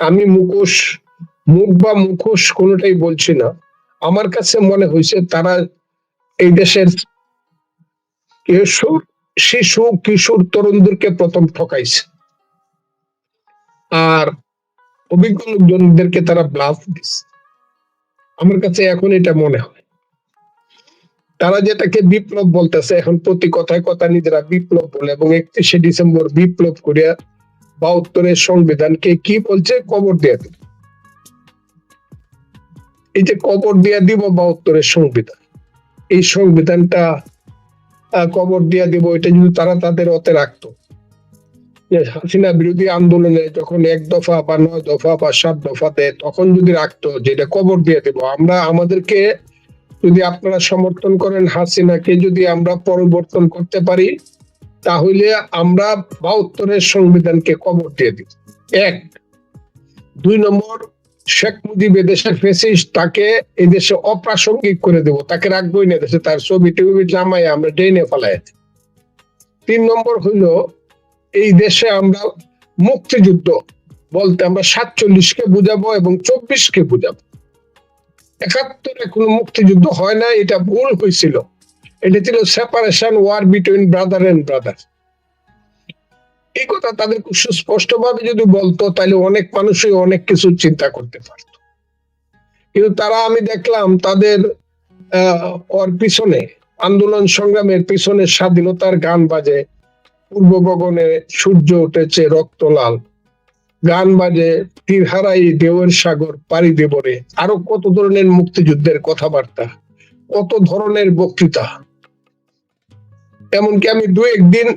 আমি মুখোশ, মুখ বা মুখোশ কোনোটাই বলছি না। আমার কাছে মনে হয়েছে তারা এই দেশের কিশোর, শিশু, কিশোর তরুণদেরকে প্রথম ঠকাইছে। আর অভিজ্ঞ লোকজনদেরকে তারা ব্লাফ দিচ্ছে আমার কাছে এখন এটা মনে হয়। তারা যেটাকে বিপ্লব বলতেছে, এখন প্রতি কথায় কথা নিজেরা বিপ্লব বলে এবং একত্রিশে ডিসেম্বর বিপ্লব করিয়া বাহাত্তরের সংবিধানকে কি বলছে? কবর দিয়ে দিল এই যে কবর দিয়ে দিব বাহাত্তরের সংবিধান। এই সংবিধানটা কবর দিয়ে দিব, এটা যদি তারা তাদের অতে রাখতো। হাসিনা বিরোধী আন্দোলনে যখন এক দফা বা নয় দফা বা সাত দফা দেয় তখন যদি রাখতো যেটা কবর দিয়ে দেব, আমরা আমাদেরকে যদি আপনারা সমর্থন করেন হাসিনাকে যদি আমরা পরিবর্তন করতে পারি তাহলে আমরা বাহাত্তরের সংবিধানকে কবর দিয়ে দিব এক। দুই নম্বর, শেখ মুজিব এদেশের ফেসিস তাকে এদেশে অপ্রাসঙ্গিক করে দেব। তাকে রাখবোই না দেশে তার ছবি টবি জামাই আমরা ড্রেনে ফেলাই তিন নম্বর হইল এই দেশে আমরা মুক্তিযুদ্ধ বলতে আমরা সাতচল্লিশকে বুঝাবো এবং চব্বিশকে বুঝাবো। একাত্তরে কোনো মুক্তিযুদ্ধ হয় না এটা ভুল হয়েছিল। এটা ছিল separation war between brother and brother এই কথা তাদের খুব সুস্পষ্ট ভাবে যদি বলতো, তাহলে অনেক মানুষই অনেক কিছু চিন্তা করতে পারত। কিন্তু তারা, আমি দেখলাম, তাদের ওর পিছনে, আন্দোলন সংগ্রামের পিছনে স্বাধীনতার গান বাজে। পূর্ব গগনে সূর্য উঠেছে রক্ত লাল গান বাজে তীর হারাই দেওয়ের সাগর পাড়ি দেবরে। আরও কত ধরনের মুক্তিযুদ্ধের কথাবার্তা, কত ধরনের বক্তৃতা। এমনকি আমি দু একদিন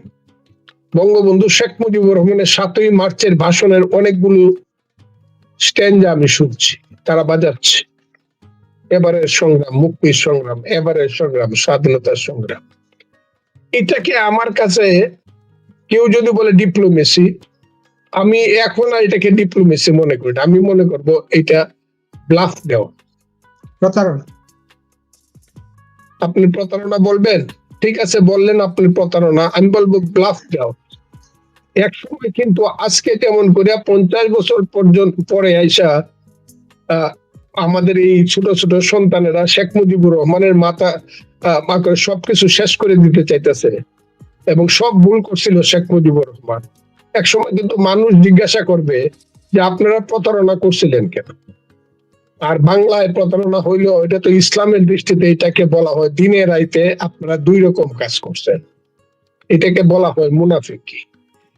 বঙ্গবন্ধু শেখ মুজিবুর রহমানের সাতই মার্চের ভাষণের অনেকগুলো স্ট্যান্ডা আমি শুনছি তারা বাজাচ্ছে। এবারের সংগ্রাম মুক্তির সংগ্রাম এবারের সংগ্রাম স্বাধীনতার সংগ্রাম। এটাকে আমার কাছে কেউ যদি বলে ডিপ্লোমেসি আমি এখন আর এটাকে ডিপ্লোমেসি মনে করি না। আমি মনে করব এটা ব্লাফ দেওয়া। প্রতারণা। আপনি প্রতারণা বলবেন? ঠিক আছে, বললেন আপনি প্রতারণা, আমি বলব ব্লাফ দাও এক সময় কিন্তু আজকে যেমন করে পঞ্চাশ বছর পর্যন্ত পরে আইসা আমাদের এই ছোট ছোট সন্তানেরা শেখ মুজিবুর রহমানের মাথা মাকে সবকিছু শেষ করে দিতে চাইতেছে এবং সব ভুল করছিল শেখ মুজিবুর রহমান। এক সময় কিন্তু মানুষ জিজ্ঞাসা করবে যে, আপনারা প্রতারণা করছিলেন কেন? আর বাংলায় প্রতারণা হইল এটা তো ইসলামের দৃষ্টিতে এটাকে বলা হয় দিনে রাইতে আপনারা দুই রকম কাজ করছেন। এটাকে বলা হয় মুনাফিকি।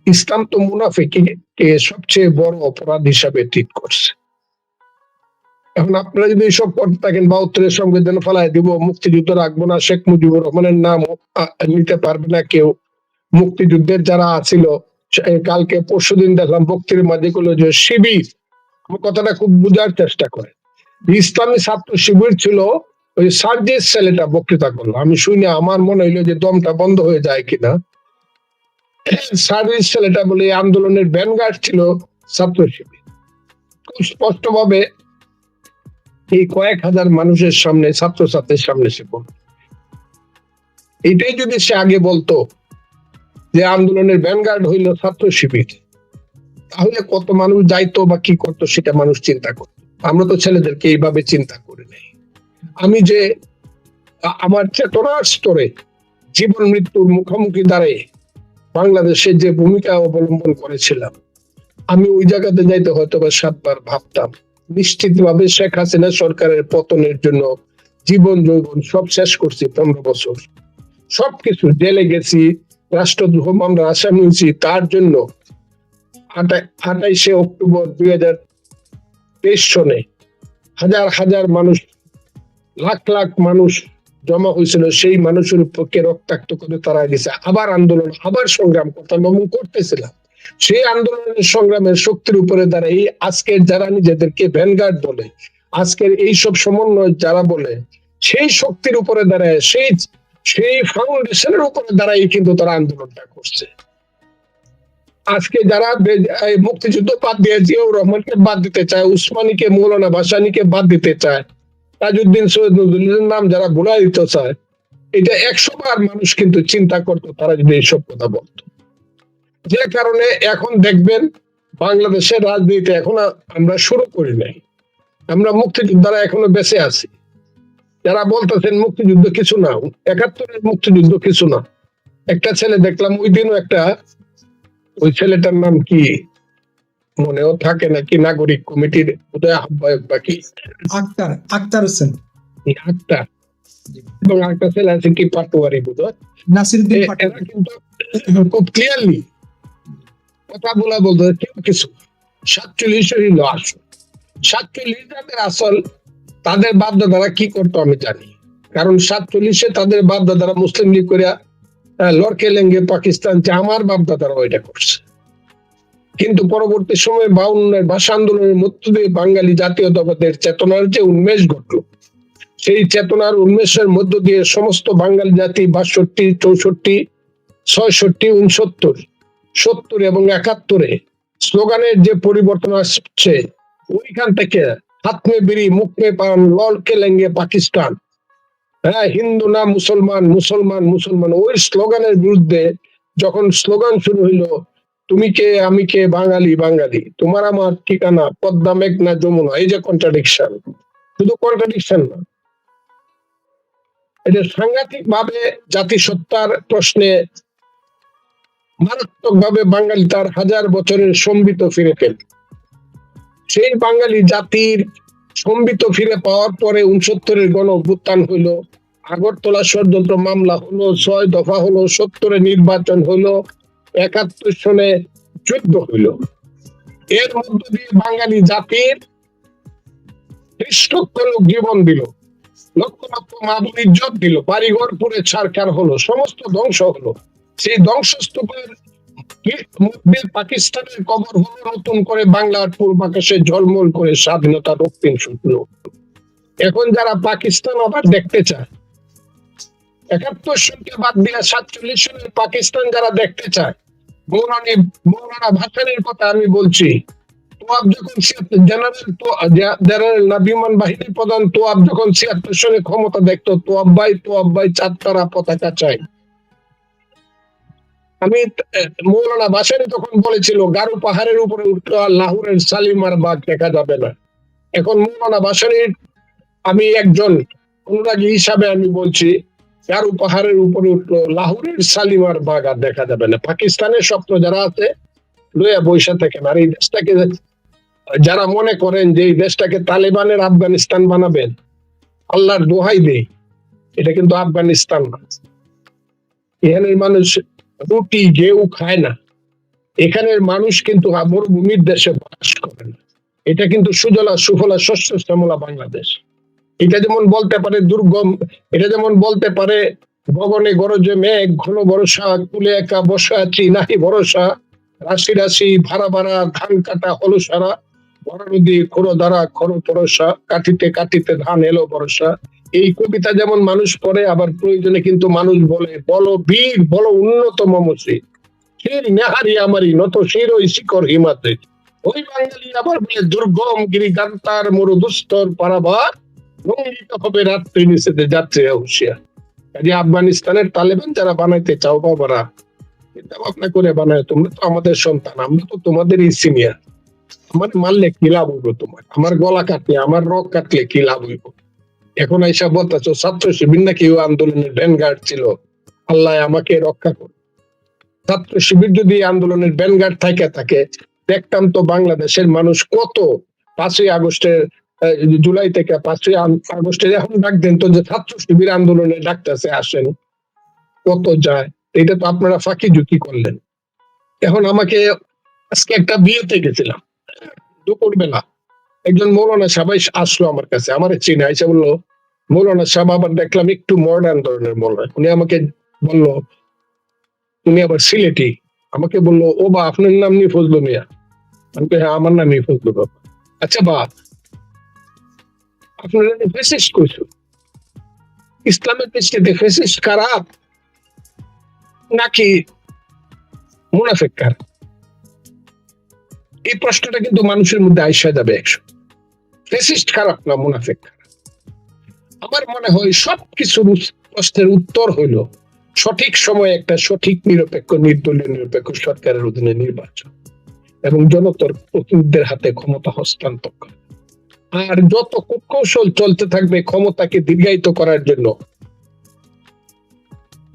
ইসলাম তো মুনাফিকি কে সবচেয়ে বড় অপরাধ হিসাবে ট্রিট করছে। এখন আপনারা যদি এইসব করতে থাকেন বাহাত্তরের সংবিধান ফেলায় দিব, মুক্তিযুদ্ধ রাখব না, শেখ মুজিবুর রহমানের নাম নিতে পারবে না কেউ। মুক্তিযুদ্ধের যারা আছিল কালকে পরশুদিন দেখলাম বক্তির মাঝে গুলো যে শিবির। কথাটা খুব বোঝার চেষ্টা করে ইসলামী ছাত্র শিবির ছিল, ওই সার্জিস ছেলেটা বক্তৃতা করল। আমি শুনে আমার মনে হইল যে দমটা বন্ধ হয়ে যায় কিনা। সার্জিস ছেলেটা বলে আন্দোলনের ব্যানগার্ড ছিল ছাত্র শিবির। খুব স্পষ্ট ভাবে এই কয়েক হাজার মানুষের সামনে, ছাত্রছাত্রীর সামনে সে বলল। এটাই যদি সে আগে বলতো যে আন্দোলনের ব্যানগার্ড হইল ছাত্র শিবির, তাহলে কত মানুষ যাইতো বা কি করতো সেটা মানুষ চিন্তা করতো। আমরা তো ছেলেদেরকে এইভাবে চিন্তা করি নাই। আমি যে আমার চেতনার স্তরে জীবন মৃত্যুর মুখোমুখি দাঁড়িয়ে বাংলাদেশে যে ভূমিকা অবলম্বন করেছিলাম, আমি ওই জায়গাতে যাইতে হয়তো বা সাতবার ভাবতাম, নিশ্চিতভাবে শেখ হাসিনা সরকারের পতনের জন্য জীবন যৌবন সব শেষ করছি পনেরো বছর। সবকিছু জেলে গেছি, রাষ্ট্রদ্রোহ মামলা আসামি হয়েছি, তার জন্য আটাইশে অক্টোবর দুই হাজার সনে হাজার হাজার মানুষ, লাখ লাখ মানুষ জমা হয়েছিল, সেই মানুষের পক্ষে রক্তাক্ত করে তারা গেছে আবার আন্দোলন, আবার সংগ্রাম করতাম এবং করতেছিলাম। সেই আন্দোলনের সংগ্রামের শক্তির উপরে দ্বারা এই আজকের যারা নিজেদেরকে ভ্যানগার্ড বলে, আজকের এই সব সমন্বয় যারা বলে, সেই শক্তির উপরে দাঁড়ায়, সেই সেই ফাউন্ডেশনের উপরে দাঁড়াই কিন্তু তারা আন্দোলনটা করছে। আজকে যারা মুক্তিযুদ্ধ বাদ দিয়ে জিয়াউর রহমানকে বাদ দিতে চায়, উসমানীকে, মৌলানা ভাসানীকে বাদ দিতে চায়, তাজউদ্দিন সৈয়দ নজরুলের নাম যারা ভুলা দিতে চায়, এটা একশো বার মানুষ কিন্তু চিন্তা করতো, তারা যদি এইসব কথা বলতো। যে কারণে এখন দেখবেন বাংলাদেশের রাজনীতি এখনও আমরা শুরু করি নাই। আমরা মুক্তিযোদ্ধারা এখনও বেঁচে আছি, যারা বলতেছেন মুক্তিযুদ্ধ কিছু না, একাত্তরের মুক্তিযুদ্ধ কিছু না। একটা ছেলে দেখলাম, ওই দিনও একটা ওই ছেলেটার নাম কি? মনেও থাকে নাকি নাগরিক কমিটির উদয় আহ্বায়ক বাকি আক্তার আক্তার হোসেন। একটা এবং একটা ছেলে আছে কি পাটোয়ারি বোধ নাসিরুদ্দিন কিন্তু খুব ক্লিয়ারলি কথা বলা বলতে কেউ কিছু। সাতচল্লিশ হইল আসল। সাতচল্লিশ যাদের আসল তাদের বাপদাদারা কি করতো আমি জানি। কারণ সাতচল্লিশে তাদের বাপদাদারা মুসলিম লীগ করে লড়কে লেঙ্গে পাকিস্তান যে আমার বাপদাদারা ওইটা করছে। কিন্তু পরবর্তী সময়ে বাউন্নের, ভাষা আন্দোলনের মধ্য দিয়ে বাঙালি জাতীয়তাবাদের চেতনার যে উন্মেষ ঘটলো, সেই চেতনার উন্মেষের মধ্য দিয়ে সমস্ত বাঙালি জাতি বাষট্টি, চৌষট্টি, ছয়ষট্টি, উনসত্তর, সত্তর এবং একাত্তরে স্লোগানের যে পরিবর্তন আসছে, ওইখান থেকে হাত মে বিড়ি, মুখ মে পান লল কেলেঙ্গে পাকিস্তান হ্যাঁ হিন্দু না মুসলমান মুসলমান মুসলমান। ওই স্লোগানের বিরুদ্ধে যখন স্লোগান শুরু হইল, তুমি কে, আমি কে, বাঙালি বাঙালি? তোমার আমার ঠিকানা, পদ্মা, মেঘনা, যমুনা। এই যে কন্ট্রাডিকশন শুধু কন্ট্রাডিকশন না। এটা সাংঘাতিক ভাবে জাতিসত্তার প্রশ্নে মারাত্মক ভাবে বাঙালি তার হাজার বছরের সম্বিত ফিরে পেল। সেই বাঙালি জাতির সম্বিত ফিরে পাওয়ার পরে উনসত্তরের গণ অভ্যুত্থান হইল আগরতলা ষড়যন্ত্র মামলা হলো, ছয় দফা হলো সত্তরে নির্বাচন হলো, একাত্তর সনে যুদ্ধ হইল। এর মধ্য দিয়ে বাঙালি জাতির খ্রিস্টক লোক জীবন দিল, লক্ষ লক্ষ মা বোন ইজ্জত দিল, বাড়িঘর পুরে ছাড়খার হলো, সমস্ত ধ্বংস হলো। সেই ধ্বংসস্তূপের পাকিস্তানের কবর নতুন করে বাংলার পূর্বাকাশে ঝলমল করে স্বাধীনতা রক্তিম শুকল এখন যারা পাকিস্তান আবার দেখতে চায়, একাত্তর সনকে বাদ দিয়ে সাতচল্লিশ সনের পাকিস্তান যারা দেখতে চায় ভাসানির কথা আমি বলছি, তোয়াব যখন জেনারেল জেনারেল না বিমান বাহিনীর প্রধান, তোয়াব যখন ছিয়াত্তর সনে ক্ষমতা দেখতো, তোয়াব ভাই তোয়াব ভাই পতাকা চাই আমি মৌলানা বাসানি তখন বলেছিল, গারু পাহাড়ের উপরে আর লাহোরের সালিমার বাঘ দেখা যাবে না। এখন মৌলানা বাসানির, আমি একজন অনুরাগী হিসাবে আমি বলছি, গারু পাহাড়ের উপরে উঠল, লাহোরের সালিমার বাঘ আর দেখা যাবে না। পাকিস্তানের স্বপ্ন যারা আছে, লইয়া বৈশা থাকেন আর এই দেশটাকে যারা মনে করেন যে এই দেশটাকে তালেবানের আফগানিস্তান বানাবেন, আল্লাহর দোহাই দেই, এটা কিন্তু আফগানিস্তান না। এখানের মানুষ রুটি গেউ খায় না, এখানের মানুষ কিন্তু মরুভূমির দেশে বাস করে না। এটা কিন্তু সুজলা সুফলা শস্য শ্যামলা বাংলাদেশ। এটা যেমন বলতে পারে দুর্গম, এটা যেমন বলতে পারে গগনে গরজে মেঘ, ঘন বর্ষা, কুলে একা বসা আছি, নাহি ভরসা, রাশি রাশি, ভাড়া ভাড়া, ধান কাটা হলো সারা, বড় নদী খোরো দ্বারা খরো তরসা কাটিতে কাটিতে ধান এলো বর্ষা। এই কবিতা যেমন মানুষ পড়ে, আবার প্রয়োজনে কিন্তু মানুষ বলে, বলো বীর, বলো উন্নত নেহারি নত ওই শিকর হিমাতে ওই বাঙালি আবার বলে, দুর্গম গিরি গান্তার মরু দুস্তর পারাবার লঙ্ঘিত হবে রাত্রি নিষেধে কাজে আফগানিস্তানের তালেবান যারা বানাইতে চাও বাবারা, চিন্তা ভাবনা করে বানায় তোমরা তো আমাদের সন্তান, আমরা তো তোমাদেরই সিনিয়র আমার মারলে কি লাভ হইব তোমার? আমার গলা কাটলে, আমার রক কাটলে কি লাভ হইব? এখন আইসা বলতেছো, ছাত্র শিবির নাকি আন্দোলনের ভ্যানগার্ড ছিল? আল্লাহ আমাকে রক্ষা করো ছাত্র শিবির যদি আন্দোলনের ভ্যানগার্ড থাকে থাকে, দেখতাম তো বাংলাদেশের মানুষ কত পাঁচই আগস্টের জুলাই থেকে পাঁচই আগস্টের, এখন ডাক দেন তো যে ছাত্র শিবির আন্দোলনে ডাকতেছে, আসেন। কত যায়? এটা তো আপনারা ফাঁকি ঝুঁকি করলেন। এখন আমাকে আজকে একটা বিয়েতে গেছিলাম। দুপুর বেলা একজন মৌলানা সবাই আসলো আমার কাছে, আমার চিনে এসে বলল, মৌলানা সাহেব, আবার দেখলাম একটু মডার্ন ধরনের মৌলানা। উনি আমাকে বলল, উনি আবার সিলেটি। আমাকে বলল, ও বা, আপনার নাম নিয়ে ফজলু মিয়া। আমি হ্যাঁ আমার আচ্ছা বা করছ ইসলামের খারাপ নাকি মুনাফেক খারাপ এই প্রশ্নটা কিন্তু মানুষের মধ্যে আইসা যাবে একশো ফেসিস্ট খারাপ না, মুনাফেক আমার মনে হয় সবকিছুর উস- প্রশ্নের উত্তর হইল, সঠিক সময়ে একটা সঠিক নিরপেক্ষ, নির্দলীয়, নিরপেক্ষ সরকারের অধীনে নির্বাচন এবং জনতর প্রতিনিধিদের হাতে ক্ষমতা হস্তান্তর করা। আর যত কৌশল চলতে থাকবে ক্ষমতাকে দীর্ঘায়িত করার জন্য,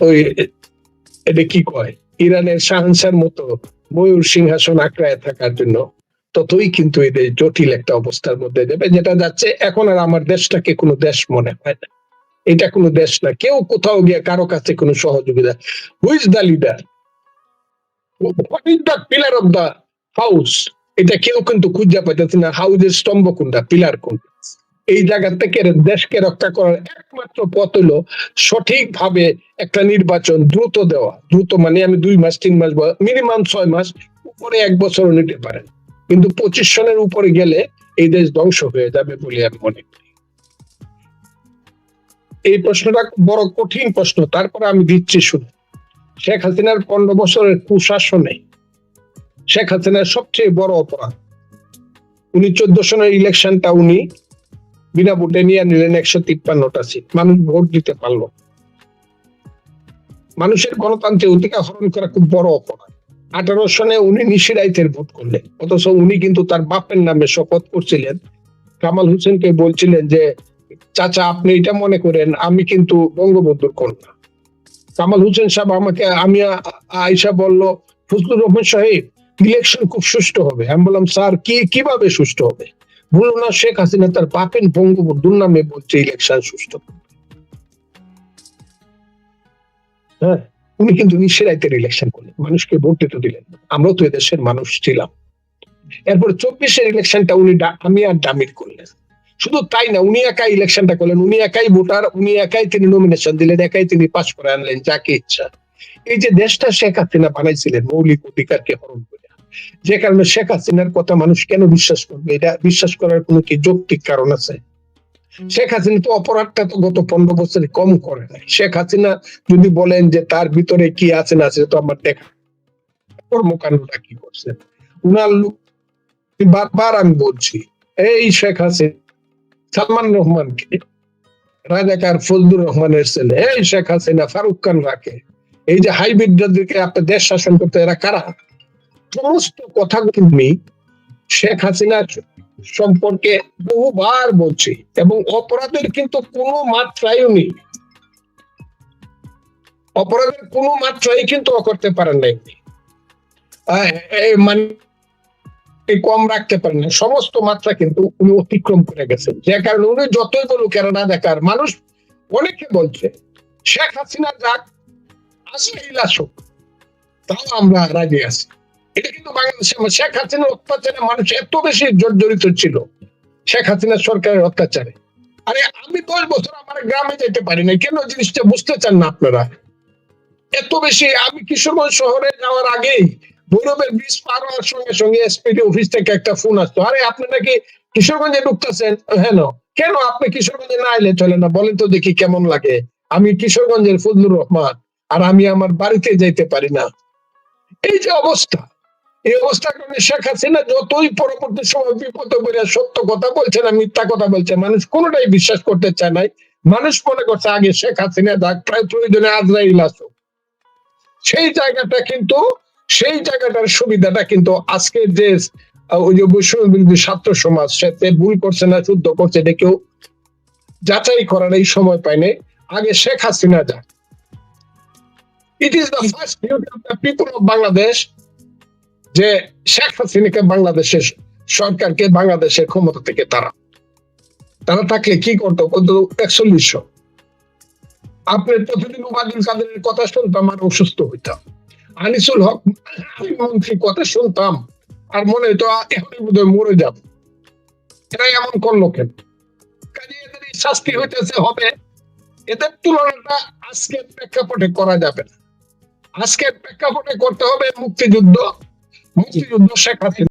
ওই এটা কি কয়? ইরানের শাহনশার মতো ময়ূর সিংহাসন আঁকড়ায় থাকার জন্য ততই কিন্তু এদের জটিল একটা অবস্থার মধ্যে যাবে, যেটা যাচ্ছে এখন আর আমার দেশটাকে কোনো দেশ মনে হয় না। এটা কোনো দেশ না, কেউ কোথাও গিয়ে কারও কাছে কোনো সহযোগিতা। Who's the leader pillar of the house এটা কেউ কিন্তু খুঁজে পাইতেছে না হাউজের স্তম্ভ কোনটা পিলার কোনটা? এই জায়গা থেকে দেশকে রক্ষা করার একমাত্র পথ হলো সঠিকভাবে একটা নির্বাচন দ্রুত দেওয়া। দ্রুত মানে আমি দুই মাস, তিন মাস মিনিমাম ছয় মাস, উপরে এক বছরও নিতে পারেন। কিন্তু পঁচিশ সনের উপরে গেলে এই দেশ ধ্বংস হয়ে যাবে বলে আমি মনে করি। এই প্রশ্নটা বড় কঠিন প্রশ্ন, তারপরে আমি দিচ্ছি শুনে শেখ হাসিনার পনেরো বছরের কুশাসনে শেখ হাসিনার সবচেয়ে বড় অপরাধ, উনি চোদ্দ সনের ইলেকশনটা উনি বিনা ভোটে নিয়ে নিলেন একশো তিপ্পান্নটা সিট। মানুষ ভোট দিতে পারল মানুষের গণতান্ত্রিক অধিকার হরণ করা খুব বড় অপরাধ। আঠারো সনে উনি নিশিরাইতের ভোট করলেন। অথচ উনি কিন্তু তার বাপের নামে শপথ করছিলেন। কামাল হোসেনকে বলছিলেন যে, চাচা, আপনি এটা মনে করেন, আমি কিন্তু বঙ্গবন্ধুর কন্যা। কামাল হোসেন সাহেব আমাকে, আমি আয়সা বলল, ফজলুর রহমান সাহেব ইলেকশন খুব সুষ্ঠু হবে। আমি বললাম, স্যার, কি, কীভাবে সুষ্ঠু হবে? বলল না, শেখ হাসিনা তার বাপেন বঙ্গবন্ধুর নামে বলছে ইলেকশন সুষ্ঠু হ্যাঁ। উনি কিন্তু নিঃসেরাইতের ইলেকশন করলেন। মানুষকে ভোট দিতে দিলেন। আমরাও তো এদেশের মানুষ ছিলাম। এরপর চব্বিশের ইলেকশনটা উনি আমি আর ডামির করলেন। শুধু তাই না, উনি একাই ইলেকশনটা করলেন। উনি একাই ভোটার, উনি একাই তিনি নমিনেশন দিলেন, একাই তিনি পাশ করে আনলেন, যাকে ইচ্ছা। এই যে দেশটা শেখ হাসিনা বানাইছিলেন, মৌলিক অধিকারকে হরণ করে, যে কারণে শেখ হাসিনার কথা মানুষ কেন বিশ্বাস করবে? এটা বিশ্বাস করার কোনো কি যৌক্তিক কারণ আছে? শেখ হাসিনা তো অপরাধটা তো গত পনেরো বছরে কম করে নাই। শেখ হাসিনা যদি বলেন যে তার ভিতরে কি আছে না আছে তো আমার দেখা কর্মকাণ্ডটা কি করছে? উনার বারবার আমি বলছি, এই শেখ হাসিনা, সালমান রহমানকে, রাজাকার ফজলুর রহমানের ছেলে, এই শেখ হাসিনা, ফারুক খান রাখে এই যে হাইব্রিডদেরকে আপনি দেশ শাসন করতে, এরা কারা? সমস্ত কথা তুমি শেখ হাসিনা সম্পর্কে বহুবার বলছি এবং অপরাধের কিন্তু কোনো মাত্রাই নেই। অপরাধের কোনো মাত্রাই কিন্তু করতে পারেন আহ, এই মানে কম রাখতে পারেন না সমস্ত মাত্রা কিন্তু উনি অতিক্রম করে গেছেন যে কারণে উনি যতই বলুক কেন না দেখার মানুষ অনেকে বলছে শেখ হাসিনা যাক আসুক তাও আমরা রাজি আছি। এটা কিন্তু বাংলাদেশে শেখ হাসিনার অত্যাচারে মানুষ এত বেশি জর্জরিত ছিল, শেখ হাসিনা সরকারের অত্যাচারে। আরে আমি দশ বছর আমার গ্রামে যেতে পারি না কেন জিনিসটা বুঝতে চান না আপনারা? এত বেশি, আমি কিশোরগঞ্জ শহরে যাওয়ার আগেই ভৈরবের ব্রিজ পার হওয়ার সঙ্গে সঙ্গে এসপিডি অফিস থেকে একটা ফোন আসতো। আরে আপনি নাকি কিশোরগঞ্জে ঢুকতেছেন? হ্যাঁ কেন আপনি কিশোরগঞ্জে না এলে চলে না? বলেন তো দেখি কেমন লাগে। আমি কিশোরগঞ্জের ফজলুর রহমান, আর আমি আমার বাড়িতে যাইতে পারি না। এই যে অবস্থা। এই অবস্থার কারণে শেখ হাসিনা যতই পরবর্তী সময় বিপদে পড়ে, সত্য কথা বলছে না, মিথ্যা কথা বলছে, মানুষ কোনোটাই বিশ্বাস করতে চায় নাই। মানুষ মনে করছে আগে শেখ হাসিনা যাক, প্রায় প্রয়োজনে আজরাইল আসুক। সেই জায়গাটা কিন্তু, সেই জায়গাটার সুবিধাটা কিন্তু আজকের যে ওই যে বৈষম্য বিরোধী ছাত্র সমাজ সাথে ভুল করছে না, শুদ্ধ করছে, এটা কেউ যাচাই করার এই সময় পায়নি আগে শেখ হাসিনা যাক। It is the first duty of the people of Bangladesh যে শেখ হাসিনাকে বাংলাদেশের সরকারকে বাংলাদেশের ক্ষমতা থেকে তারা তারা থাকলে কি করতো? বলতো একচল্লিশশো। আপনার প্রতিদিন উবাদুল কাদেরের কথা শুনতাম আর অসুস্থ হইতাম। আনিসুল হক মন্ত্রী কথা শুনতাম আর মনে আ, এখনই বোধহয় মরে যাব। এরা এমন করল কেন? কাজে এদের শাস্তি হইতেছে হবে এদের তুলনাটা আজকের প্রেক্ষাপটে করা যাবে না। আজকের প্রেক্ষাপটে করতে হবে মুক্তিযুদ্ধ মুক্তিযুদ্ধ শেখ হাসিনা